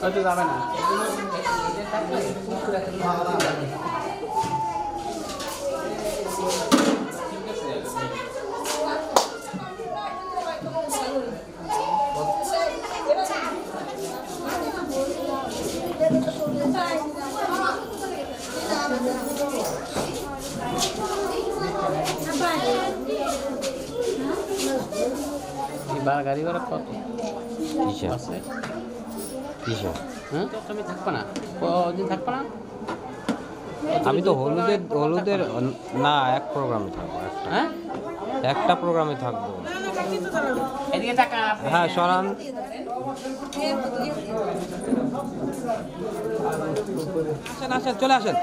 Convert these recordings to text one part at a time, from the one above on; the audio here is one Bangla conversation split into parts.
হয়তো যাবে না। গাড়ি ভাড়া কত? আছে কিসে হ্যাঁ তুমি থাকবে না কদিন থাকবে না আমি তো হলুদের হলুদের না এক প্রোগ্রামে থাকব একটা। হ্যাঁ? একটা প্রোগ্রামে থাকব। হ্যাঁ সরান। আসেন আসেন চলে আসেন।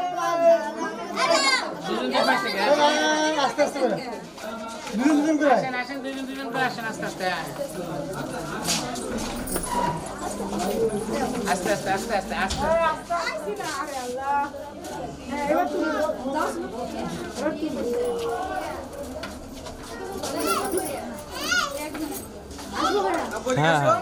দুজন দুজন আসে গে। আস্তে আস্তে করে দুজন দুজন করে। আসেন আসেন দুজন দুজন করে আসেন আস্তে আস্তে। আস্তে আস্তে আস্তে আস্তে আস্তে। হ্যাঁ হ্যাঁ।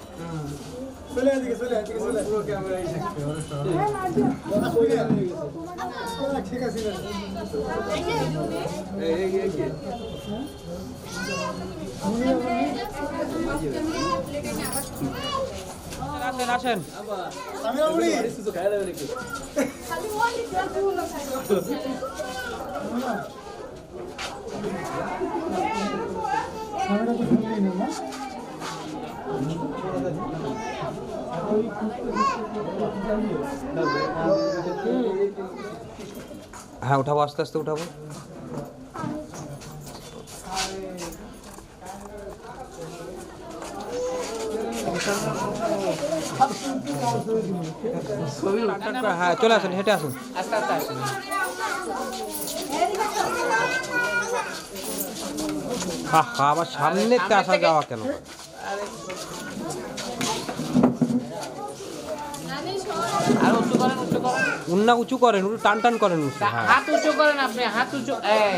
চলে এদিকে চলে এদিকে চলে আসবি না? ঠিক আছে আসেন আসেন। সামিরা বুড়ি সামিরা তো শুনলি না না? হ্যাঁ উঠাবো আস্তে আস্তে উঠাবো। হ্যাঁ চলে আসেন হেঁটে আসুন। আস্তে আস্তে আসেন আবার সামনেতে আসা যাওয়া কেন? আর উঁচু করেন উঁচু করেন। উন্না উঁচু করেন উনি টান টান করেন উঁচু। হ্যাঁ। হাত উঁচু করেন আপনি হাত উঁচু এই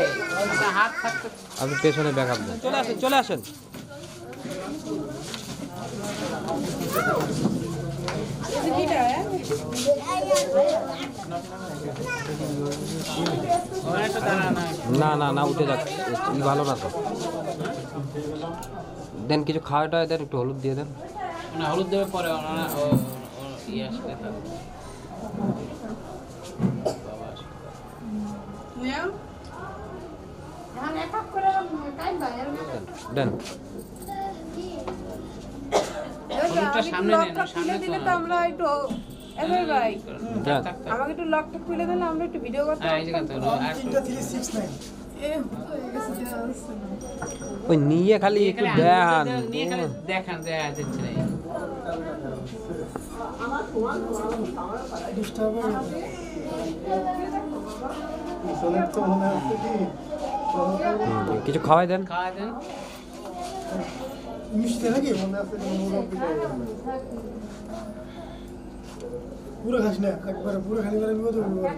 হাত থাকতে আপনি পেছনে ব্যাক আপ দেন। চলে আসেন চলে আসেন। না না না উঠে যাক ভালো না তো। দেন কিছু খাওয়া টাওয়া দেন একটু হলুদ দিয়ে দেন। হলুদ দেবে পরে ইয়ে। বাবা দিলে আমরা একটু ভাই। দেন। থাক, থাক। আমাকে একটু লকটা খুলে দিলে আমরা একটু ভিডিও করতে হ্যাঁ ওই নিয়ে খালি একটু নিয়ে খালি দেখান দেখা দিচ্ছে না। কিছু খাওয়াই দেন। খাওয়া দেন। মিশতে নাকি? মনে। পুরো খাস না একবারে পুরো খালি করে বিপদ হবে না,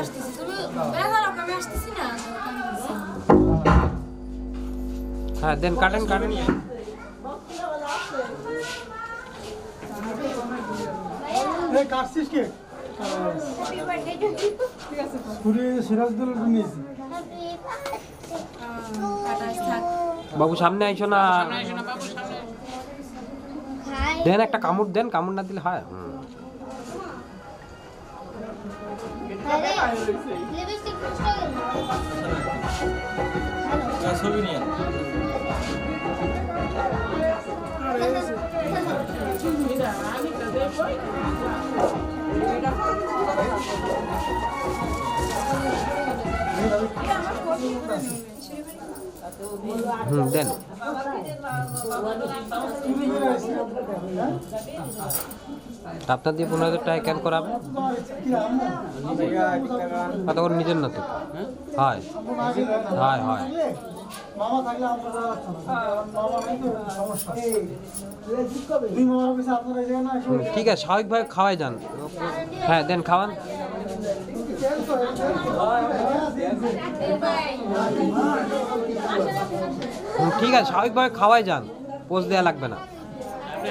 আসতেছি। তুমি দাঁড়াও, আমি আসতেছি না। হ্যাঁ দেন কাটেন কাটেন। বাবু সামনে আইসো না দেন একটা কামড় দেন কামড় না দিলে হয় আমি হুম দেন। আপনার দিয়ে পনেরো হাজার টাকা ক্যান করাবে? করে নিজের না তো হয়। হয় হয়। ঠিক আছে, স্বাভাবিকভাবে খাওয়াই যান। হ্যাঁ দেন, খাওয়ান। ঠিক আছে স্বাভাবিকভাবে খাওয়াই যান পোষ দেওয়া লাগবে না। আপনি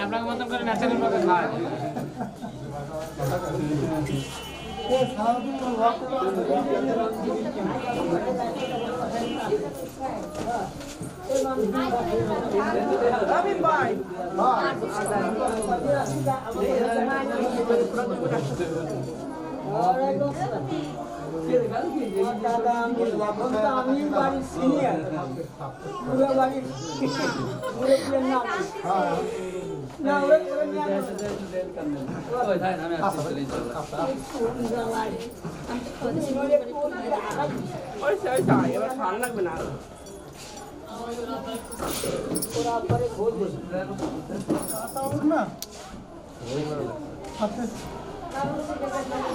আমি বাড়ির সিনিয়র পুরো বাড়ির পুরো নাম না। ওরা ওরা নিয়ে না হাতে টাকা শিলিগুড়ি টাকা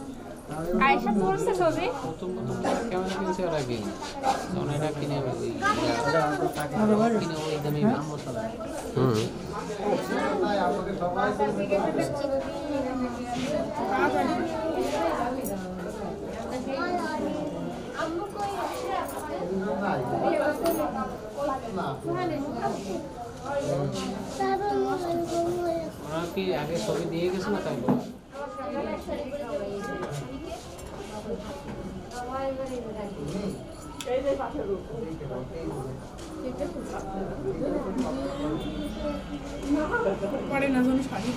ছবি প্রথম প্রথম ক্যামেরা কিনছে তখন এটা কিনে ওই কিনে ওই দামে হুম ওরা কি আগে ছবি। দিয়ে গেছে না তাই পরে না জানি শাড়ি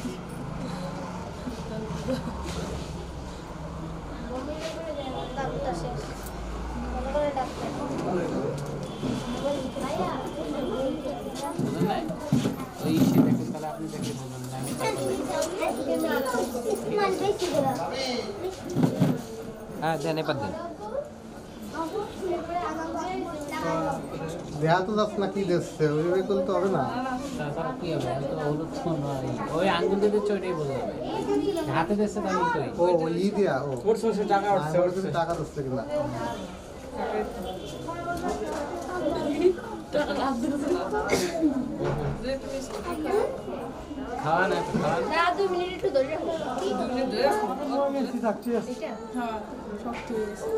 হ্যাঁ দেন এবার দেন। দেয়া তো যাচ্ছে না কি দিচ্ছে? ওইভাবে করলে হবে না। কি হবে? হলুদ ওই আঙ্গুল দিয়ে দিচ্ছে ওইটাই বোঝা যাবে। হাতে দিচ্ছে ও ওই ই দিয়া ও। টাকা উঠছে টাকা দিচ্ছে কিনা। খাওয়া না একটু খাওয়া। না দুই মিনিট একটু ধরে রাখো। মেসি থাকছে। হ্যাঁ শক্ত হয়ে গেছে।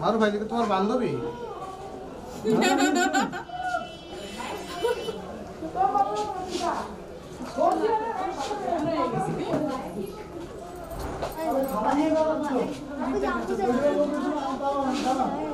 মারু ভাই দেখে তোমার বান্ধবী আচ্ছা